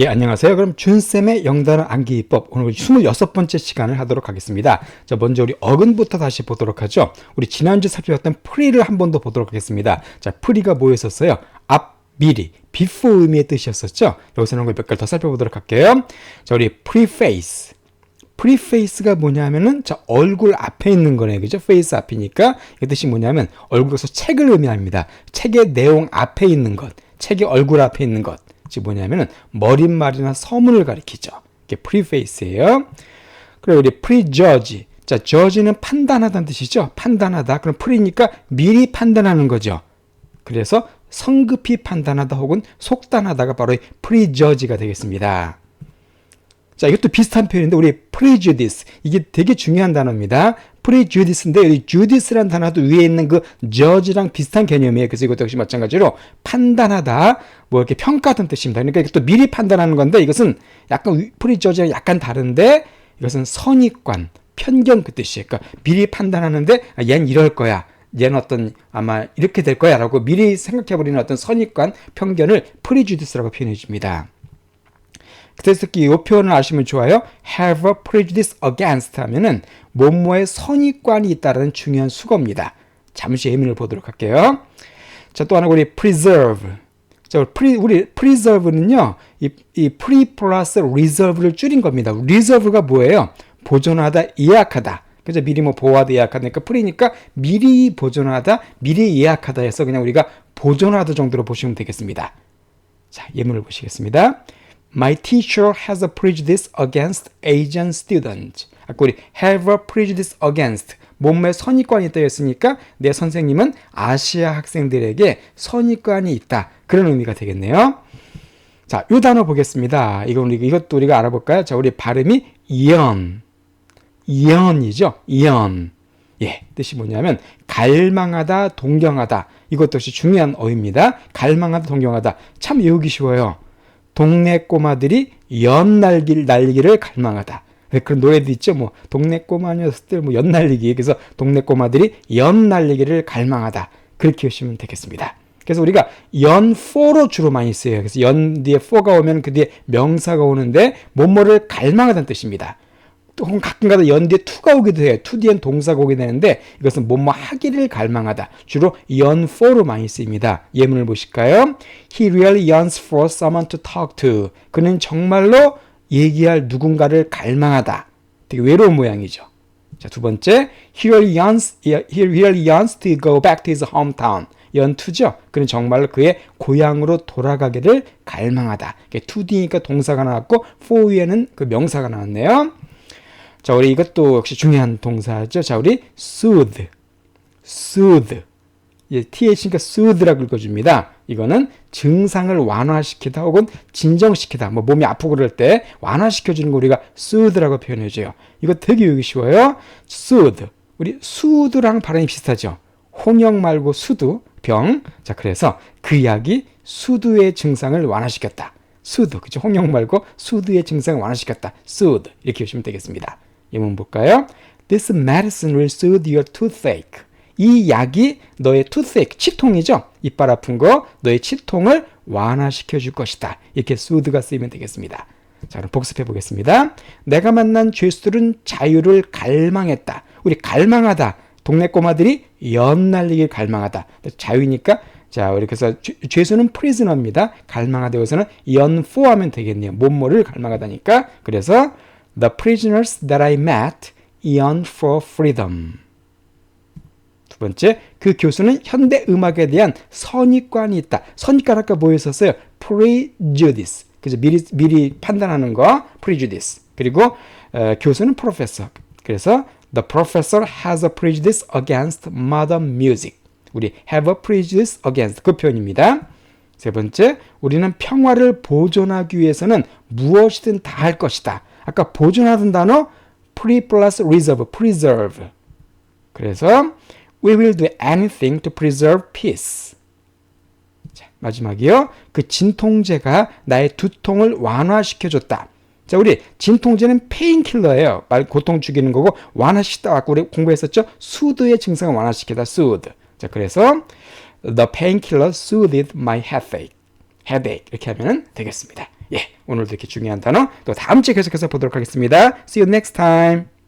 예, 안녕하세요. 그럼 준쌤의 영단어 암기법 오늘 26번째 시간을 하도록 하겠습니다. 자, 먼저 우리 어근부터 다시 보도록 하죠. 우리 지난주 살펴봤던 프리를 한 번 더 보도록 하겠습니다. 자, 프리가 뭐였었어요? 앞, 미리, before 의미의 뜻이었었죠. 여기서는 몇 가지 더 살펴보도록 할게요. 자, 우리 preface. preface가 뭐냐면은 자, 얼굴 앞에 있는 거네요. 그죠? face 앞이니까 이 뜻이 뭐냐면 얼굴에서 책을 의미합니다. 책의 내용 앞에 있는 것, 책의 얼굴 앞에 있는 것. 즉 뭐냐면은 머릿말이나 서문을 가리키죠. 이게 preface예요. 그리고 우리 prejudge. 자, judge는 판단하다는 뜻이죠. 판단하다. 그럼 pre니까 미리 판단하는 거죠. 그래서 성급히 판단하다 혹은 속단하다가 바로 prejudge가 되겠습니다. 자, 이것도 비슷한 표현인데 우리 prejudice 이게 되게 중요한 단어입니다. Prejudice인데 여기 judice라는 단어도 위에 있는 그 judge랑 비슷한 개념이에요. 그래서 이것도 역시 마찬가지로 판단하다, 뭐 이렇게 평가하는 뜻입니다. 그러니까 이것도 미리 판단하는 건데 이것은 약간 prejudge랑 약간 다른데 이것은 선입관, 편견 그 뜻이에요. 그러니까 미리 판단하는데 아, 얘는 이럴 거야. 얘는 어떤 아마 이렇게 될 거야라고 미리 생각해버리는 어떤 선입관, 편견을 prejudice라고 표현해 줍니다. 그래서 이 표현을 아시면 좋아요. have a prejudice against 하면은 뭐뭐에 선입관이 있다는 중요한 수거입니다. 잠시 예문을 보도록 할게요. 자, 또 하나 우리 preserve. 자, pre, 우리 preserve는요, 이, 이 pre 플러스 reserve를 줄인 겁니다. reserve가 뭐예요? 보존하다, 예약하다. 그죠? 미리 뭐 보호하다, 예약하니까 pre니까 미리 보존하다, 미리 예약하다 해서 그냥 우리가 보존하다 정도로 보시면 되겠습니다. 자, 예문을 보시겠습니다. My teacher has a prejudice against Asian students. 아까 우리 have prejudice against 몸에 선입관이 있다 했으니까 내 선생님은 아시아 학생들에게 선입관이 있다. 그런 의미가 되겠네요. 자, 이 단어 보겠습니다. 이거 우리 이것도 우리가 알아볼까요? 자, 우리 발음이 이언. 이언이죠. 이언. 예, 뜻이 뭐냐면 갈망하다, 동경하다. 이것도 역시 중요한 어입니다. 갈망하다, 동경하다. 참 외우기 쉬워요. 동네 꼬마들이 연날기 날기를 갈망하다. 그런 노래도 있죠. 뭐 동네 꼬마 녀석들 뭐 연날리기. 그래서 동네 꼬마들이 연날리기를 갈망하다. 그렇게 하시면 되겠습니다. 그래서 우리가 연4로 주로 많이 써요. 그래서 연 뒤에 4가 오면 그 뒤에 명사가 오는데 뭐뭐를 갈망하다는 뜻입니다. 또 가끔가다 연 뒤에 투가 오기도 해요. 투 뒤엔 동사가 오게 되는데 이것은 뭐뭐 하기를 갈망하다. 주로 연 for로 많이 쓰입니다. 예문을 보실까요? He really yearns for someone to talk to. 그는 정말로 얘기할 누군가를 갈망하다. 되게 외로운 모양이죠. 자, 두 번째, he really yearns, he really yearns to go back to his hometown. 연투죠. 그는 정말로 그의 고향으로 돌아가기를 갈망하다. 2D니까 동사가 나왔고 4위에는 그 명사가 나왔네요. 자, 우리 이것도 역시 중요한 동사죠. 자, 우리 soothe, soothe. 예, th니까 soothe라고 읽어줍니다. 이거는 증상을 완화시키다 혹은 진정시키다. 뭐 몸이 아프고 그럴 때 완화시켜주는 거 우리가 soothe라고 표현해줘요. 이거 되게 외우기 쉬워요. soothe. 우리 수두랑 발음이 비슷하죠. 홍역 말고 수두, 병. 자, 그래서 그 약이 수두의 증상을 완화시켰다. 수두, 그죠? 홍역 말고 수두의 증상을 완화시켰다. soothe. 이렇게 보시면 되겠습니다. 예문 볼까요? This medicine will soothe your toothache. 이 약이 너의 toothache, 치통이죠? 이빨 아픈 거, 너의 치통을 완화시켜 줄 것이다. 이렇게 soothe가 쓰이면 되겠습니다. 자, 그럼 복습해 보겠습니다. 내가 만난 죄수들은 자유를 갈망했다. 우리 갈망하다. 동네 꼬마들이 연날리길 갈망하다. 자유니까 자, 우리 그래서 죄수는 prisoner입니다. 갈망하다 여기서는 연포하면 되겠네요. 몸모를 갈망하다니까. 그래서 The prisoners that I met yearn for freedom. 두 번째, 그 교수는 현대 음악에 대한 선입관이 있다. 선입관 아까 뭐였었어요? prejudice. 그래서 미리 미리 판단하는 거 prejudice. 그리고 어, 교수는 professor. 그래서 the professor has a prejudice against modern music. 우리 have a prejudice against 그 표현입니다. 세 번째, 우리는 평화를 보존하기 위해서는 무엇이든 다 할 것이다. 아까 보존하던 단어 pre plus reserve, preserve. 그래서 we will do anything to preserve peace. 자, 마지막이요. 그 진통제가 나의 두통을 완화시켜줬다. 자, 우리 진통제는 페인킬러예요. 말 고통 죽이는 거고 완화시키다. 아까 우리 공부했었죠? 수드의 증상을 완화시키다. 수드. 자, 그래서 the painkiller soothed my headache. headache 이렇게 하면 되겠습니다. 예, 오늘도 이렇게 중요한 단어 또 다음 주에 계속해서 보도록 하겠습니다. See you next time.